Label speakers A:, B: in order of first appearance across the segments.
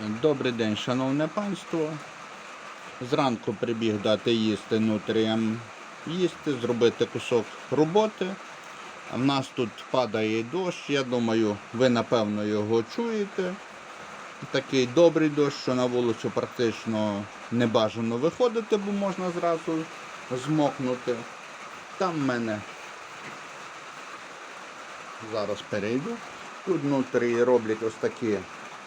A: Добрий день, шановне панство. Зранку прибіг дати їсти нутріям їсти, зробити кусок роботи. В нас тут падає дощ, я думаю, ви напевно його чуєте. Такий добрий дощ, що на вулицю практично не бажано виходити, бо можна зразу змокнути. Там в мене зараз перейду. Тут внутрі роблять ось такі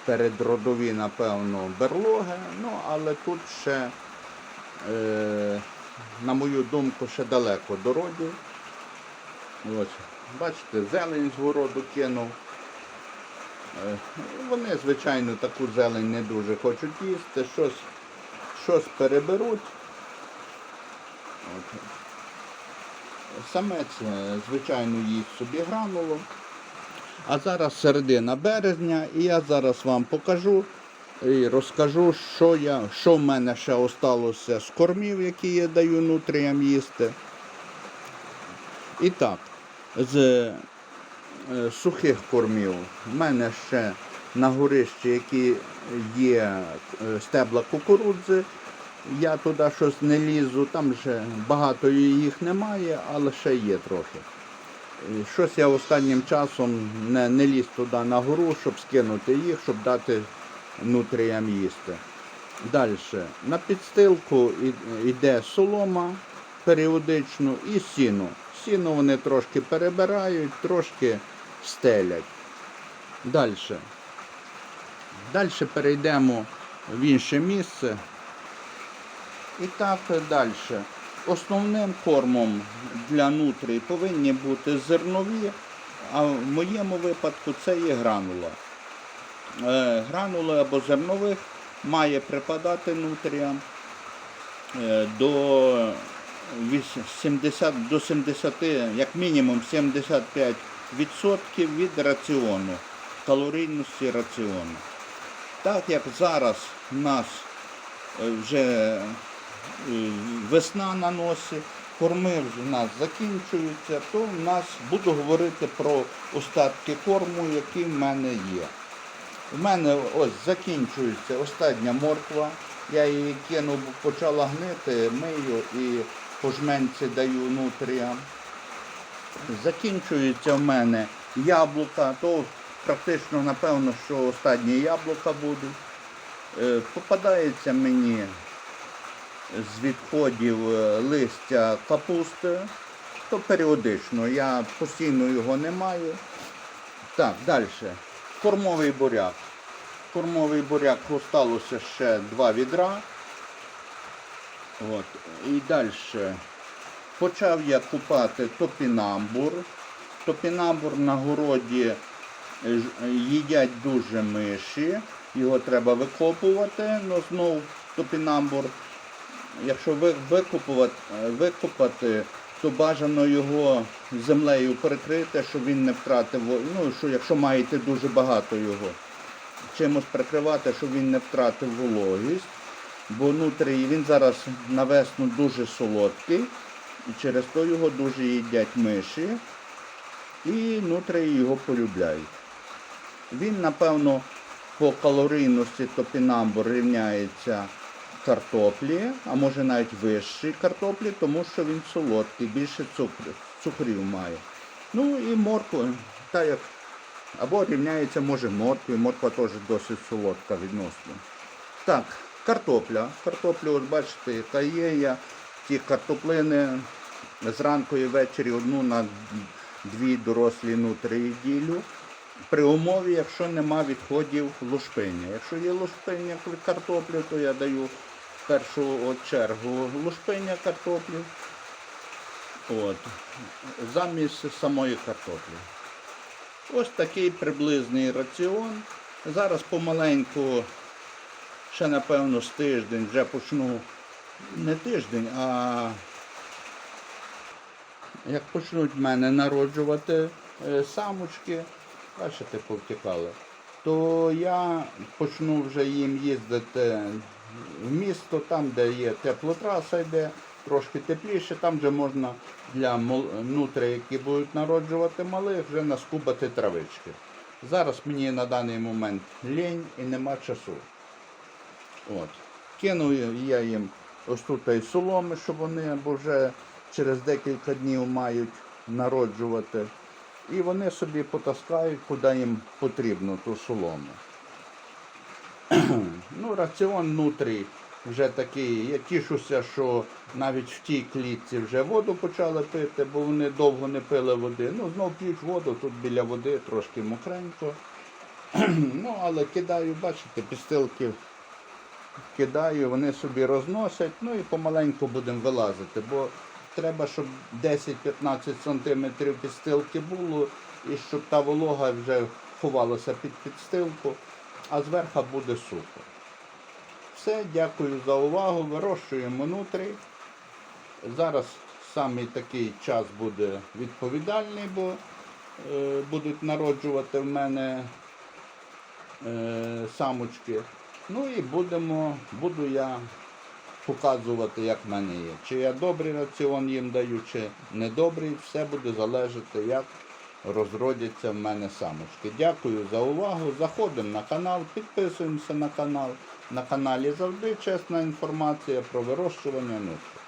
A: передродові, напевно, берлоги. Ну, але тут ще, е, на мою думку, ще далеко до родів. Ось, бачите, зелень з городу кинув. Е, Вони, звичайно, таку зелень не дуже хочуть їсти, щось, щось переберуть. От. Самець, е, звичайно, їсть собі гранулу. А зараз середина березня, і я зараз вам покажу і розкажу, що, я, що в мене ще осталося з кормів, які я даю нутріям їсти. І так, з е, сухих кормів в мене ще на горищі, які є е, стебла кукурудзи. Я туди щось не лізу, там вже багато їх немає, але ще є трохи. Щось я останнім часом не, не ліз туди на гору, щоб скинути їх, щоб дати нутріям їсти. Далі. На підстилку йде солома періодично і сіно. Сіно вони трошки перебирають, трошки стелять. Далі. Далі перейдемо в інше місце. І так далі. Основним кормом для нутрій повинні бути зернові, а в моєму випадку це є гранула. Е, Гранули або зернових має припадати нутріям е, до 70, до 70, як мінімум 75% від раціону, калорійності раціону. Так як зараз в нас е, вже весна на носі, корми вже в нас закінчуються, то в нас буду говорити про остатки корму, які в мене є. У мене ось закінчується остання морква. Я її кинув, почала гнити, мию і по жменці даю нутріям. Закінчується в мене яблука, то практично напевно, що останні яблука будуть. Е, Попадається мені з відходів е, листя капусти, то періодично. Я постійно його не маю. Так, далі. Кормовий буряк. Кормовий буряк осталося ще два відра. От. І далі. Почав я купати топінамбур. Топінамбур на городі е, їдять дуже миші. Його треба викопувати, але знов топінамбур якщо ви викопувати, викопати, то бажано його землею перекрити, щоб він не втратив, ну, що якщо маєте дуже багато його, чимось прикривати, щоб він не втратив вологість. Бо внутрі він зараз на весну дуже солодкий, і через то його дуже їдять миші, і внутрі його полюбляють. Він, напевно, по калорійності топінамбур рівняється картоплі, а може навіть вищий картоплі, тому що він солодкий, більше цукру, цукрів має. Ну і морква, та як, або рівняється, може, моркві, морква теж досить солодка відносно. Так, картопля. Картоплю, от бачите, яка є. Я ті картоплини зранку і ввечері одну на дві дорослі нутрії ділю. При умові, якщо нема відходів лушпиння. Якщо є лушпиння картоплі, то я даю першу чергу лушпиння картоплі. От, замість самої картоплі. Ось такий приблизний раціон. Зараз помаленьку, ще напевно з тиждень вже почну, не тиждень, а як почнуть в мене народжувати е, самочки, бачите, повтікали, то я почну вже їм їздити місто, там, де є теплотраса йде, трошки тепліше, там вже можна для нутрій, які будуть народжувати малих, вже наскубати травички. Зараз мені на даний момент лінь і нема часу. От. Кинув я їм ось тут і соломи, щоб вони бо вже через декілька днів мають народжувати. І вони собі потаскають, куди їм потрібно ту солому. Ну, раціон внутрі вже такий. Я тішуся, що навіть в тій клітці вже воду почали пити, бо вони довго не пили води. Ну, знов п'ють воду, тут біля води трошки мокренько. ну, але кидаю, бачите, підстилки кидаю, вони собі розносять, ну і помаленьку будемо вилазити, бо треба, щоб 10-15 сантиметрів підстилки було, і щоб та волога вже ховалася під підстилку, а зверху буде сухо. Все, дякую за увагу. Вирощуємо нутрі. Зараз саме такий час буде відповідальний, бо е, будуть народжувати в мене е, самочки. Ну і будемо, буду я показувати, як в мене є. Чи я добрий раціон їм даю, чи недобрий, все буде залежати, як розродяться в мене самочки. Дякую за увагу. Заходимо на канал, підписуємося на канал. На каналі завжди чесна інформація про вирощування нутки.